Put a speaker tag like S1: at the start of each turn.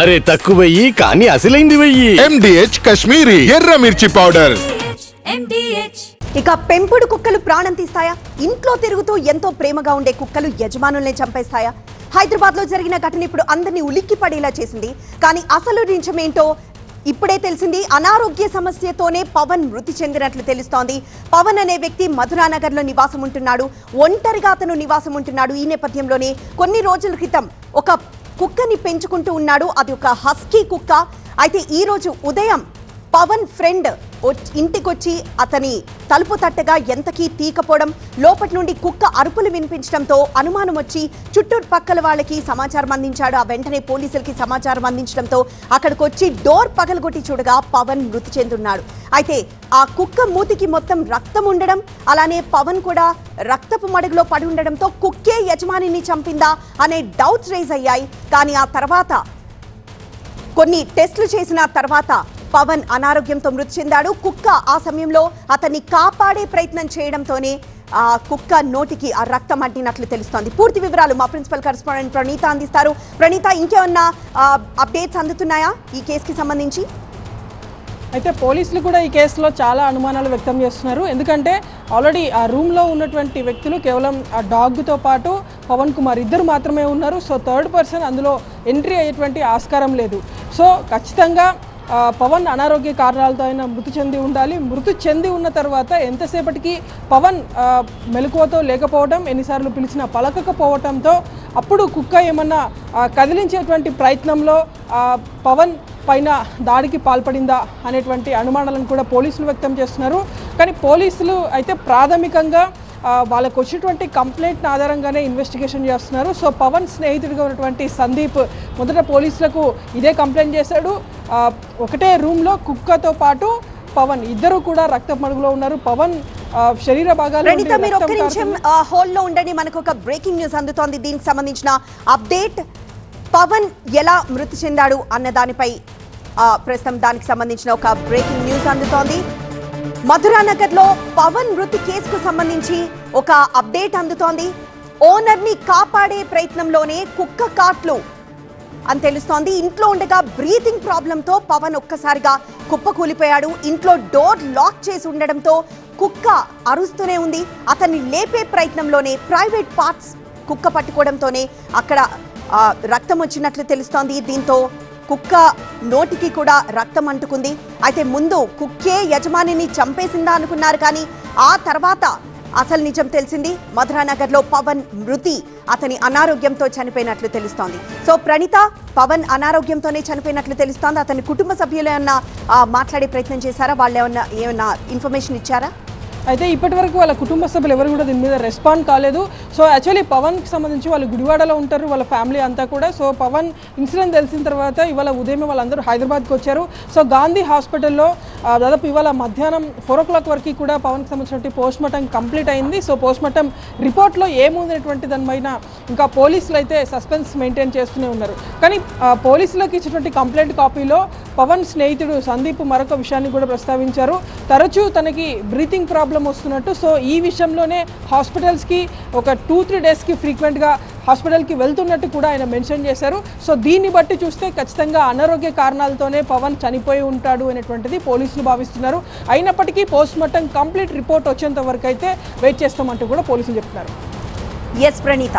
S1: అరే తక్కువయ్యి కానీ అసలైంది వెయ్యి.
S2: ఎండిహెచ్ కశ్మీరీ ఎర్ర మిర్చి పౌడర్.
S3: MDH.
S4: ఇక పెంపుడు కుక్కలు ప్రాణం తీస్తాయా? ఇంట్లో తిరుగుతూ ఎంతో ప్రేమగా ఉండే కుక్కలు యజమానుల్ని చంపేస్తాయా? హైదరాబాద్లో జరిగిన ఘటన ఇప్పుడు అందరినీ ఉలిక్కి పడేలా చేసింది. కానీ అసలు నిజమేంటో ఇప్పుడే తెలిసింది. అనారోగ్య సమస్యతోనే పవన్ మృతి చెందినట్లు తెలుస్తోంది. పవన్ అనే వ్యక్తి మధురానగర్లో నివాసం ఉంటున్నాడు ఒంటరిగా అతను నివాసం ఉంటున్నాడు ఈ నేపథ్యంలోనే కొన్ని రోజుల క్రితం ఒక కుక్కని పెంచుకుంటూ ఉన్నాడు. అది ఒక హస్కీ కుక్క. అయితే ఈ రోజు ఉదయం పవన్ ఫ్రెండ్ ఇంటికొచ్చి అతని తలుపు తట్టగా ఎంతకీ తీకపోవడం లోపటి నుండి కుక్క అరుపులు వినిపించడంతో అనుమానం వచ్చి చుట్టుపక్కల వాళ్ళకి సమాచారం అందించాడు. ఆ వెంటనే పోలీసులకి సమాచారం అందించడంతో అక్కడికి వచ్చి డోర్ పగలగొట్టి చూడగా పవన్ మృతి చెందున్నాడు. అయితే ఆ కుక్క మూతికి మొత్తం రక్తం ఉండడం అలానే పవన్ కూడా రక్తపు మడుగులో పడి ఉండడంతో కుక్కే యజమానిని చంపిందా అనే డౌట్స్ రైజ్ అయ్యాయి. కానీ ఆ తర్వాత కొన్ని టెస్టులు చేసిన తర్వాత పవన్ అనారోగ్యంతో మృతి చెందాడు. కుక్క ఆ సమయంలో అతన్ని కాపాడే ప్రయత్నం చేయడంతోనే ఆ కుక్క నోటికి ఆ రక్తం అంటినట్లు తెలుస్తోంది. పూర్తి వివరాలు మా ప్రిన్సిపల్ కరెస్పాండెంట్ ప్రణీత అందిస్తారు. ప్రణీత ఇంకేమన్నా అప్డేట్స్ అందుతున్నాయా ఈ కేసుకి సంబంధించి?
S5: అయితే పోలీసులు కూడా ఈ కేసులో చాలా అనుమానాలు వ్యక్తం చేస్తున్నారు. ఎందుకంటే ఆల్రెడీ ఆ రూమ్లో ఉన్నటువంటి వ్యక్తులు కేవలం ఆ డాగ్తో పాటు పవన్ కుమార్ ఇద్దరు మాత్రమే ఉన్నారు. సో థర్డ్ పర్సన్ అందులో ఎంట్రీ అయ్యేటువంటి ఆస్కారం లేదు. సో ఖచ్చితంగా పవన్ అనారోగ్య కారణాలతో అయినా మృతి చెంది ఉండాలి. మృతి చెంది ఉన్న తర్వాత ఎంతసేపటికి పవన్ మెలకువతో లేకపోవడం ఎన్నిసార్లు పిలిచినా పలకకపోవడంతో అప్పుడు కుక్క ఏమన్నా కదిలించేటువంటి ప్రయత్నంలో పవన్ పైన దాడికి పాల్పడిందా అనేటువంటి అనుమానాలను కూడా పోలీసులు వ్యక్తం చేస్తున్నారు. కానీ పోలీసులు అయితే ప్రాథమికంగా వాళ్ళకు వచ్చినటువంటి కంప్లైంట్ ఆధారంగానే ఇన్వెస్టిగేషన్ చేస్తున్నారు. సో పవన్ స్నేహితుడిగా ఉన్నటువంటి సందీప్ మొదట పోలీసులకు ఇదే కంప్లైంట్ చేశాడు. ఒకటే రూమ్లో కుక్కతో పాటు పవన్ ఇద్దరు కూడా రక్త మడుగులో ఉన్నారు. పవన్ శరీర భాగాలు
S4: ప్రణీత మీరు ఒక్క నిమిషం హోల్లో ఉండండి. మనకు ఒక బ్రేకింగ్ న్యూస్ అందుతోంది. దీనికి సంబంధించిన అప్డేట్. పవన్ ఎలా మృతి చెందాడు అన్న దానిపై ఆ, ప్రస్తుతం దానికి సంబంధించిన ఒక బ్రేకింగ్ న్యూస్ అందుతోంది. మధురానగర్లో పవన్ మృతి కేసుకు సంబంధించి ఒక అప్డేట్ అందుతోంది. ఓనర్ని కాపాడే ప్రయత్నంలోనే కుక్క కాట్లు అని తెలుస్తోంది. ఇంట్లో ఉండగా బ్రీతింగ్ ప్రాబ్లంతో పవన్ ఒక్కసారిగా కుప్పకూలిపోయాడు. ఇంట్లో డోర్ లాక్ చేసి ఉండడంతో కుక్క అరుస్తూనే ఉంది. అతన్ని లేపే ప్రయత్నంలోనే ప్రైవేట్ పార్ట్స్ కుక్క పట్టుకోవడంతోనే అక్కడ రక్తం వచ్చినట్లు తెలుస్తోంది. దీంతో కుక్క నోటికి కూడా రక్తం అంటుకుంది. అయితే ముందు కుక్కే యజమానిని చంపేసిందా అనుకున్నారు కానీ ఆ తర్వాత అసలు నిజం తెలిసింది. మధురానగర్లో పవన్ మృతి అతని అనారోగ్యంతో చనిపోయినట్లు తెలుస్తోంది. సో ప్రణీత పవన్ అనారోగ్యంతోనే చనిపోయినట్లు తెలుస్తోంది. అతని కుటుంబ సభ్యులు ఏమన్నా మాట్లాడే ప్రయత్నం చేశారా? వాళ్ళు ఏమన్నా ఏమన్నా ఇన్ఫర్మేషన్ ఇచ్చారా?
S5: అయితే ఇప్పటి వరకు వాళ్ళ కుటుంబ సభ్యులు ఎవరు కూడా దీని మీద రెస్పాండ్ కాలేదు. సో యాక్చువల్లీ పవన్కి సంబంధించి వాళ్ళు గుడివాడలో ఉంటారు వాళ్ళ ఫ్యామిలీ అంతా కూడా. సో పవన్ ఇన్సిడెంట్ తెలిసిన తర్వాత ఇవాళ ఉదయం వాళ్ళందరూ హైదరాబాద్కి వచ్చారు. సో గాంధీ హాస్పిటల్లో దాదాపు ఇవాళ మధ్యాహ్నం ఫోర్ ఓ క్లాక్ వరకు కూడా పవన్కి సంబంధించినటువంటి పోస్ట్ మార్టం కంప్లీట్ అయింది. సో పోస్ట్ మార్టం రిపోర్ట్లో ఏముందనేటువంటి దానిపైన ఇంకా పోలీసులు అయితే సస్పెన్స్ మెయింటైన్ చేస్తూనే ఉన్నారు. కానీ పోలీసులకు ఇచ్చినటువంటి కంప్లైంట్ కాపీలో పవన్ స్నేహితుడు సందీప్ మరొక విషయాన్ని కూడా ప్రస్తావించారు. తరచూ తనకి బ్రీతింగ్ ప్రాబ్లం వస్తున్నట్టు. సో ఈ విషయంలోనే హాస్పిటల్స్కి ఒక టూ త్రీ డేస్కి ఫ్రీక్వెంట్గా హాస్పిటల్కి వెళ్తున్నట్టు కూడా ఆయన మెన్షన్ చేశారు. సో దీన్ని బట్టి చూస్తే ఖచ్చితంగా అనారోగ్య కారణాలతోనే పవన్ చనిపోయి ఉంటాడు అనేటువంటిది పోలీసులు భావిస్తున్నారు. అయినప్పటికీ పోస్ట్ మార్టం కంప్లీట్ రిపోర్ట్ వచ్చేంత వరకు అయితే వెయిట్ చేస్తామంటూ కూడా పోలీసులు చెప్తున్నారు.
S4: ఎస్ ప్రణీత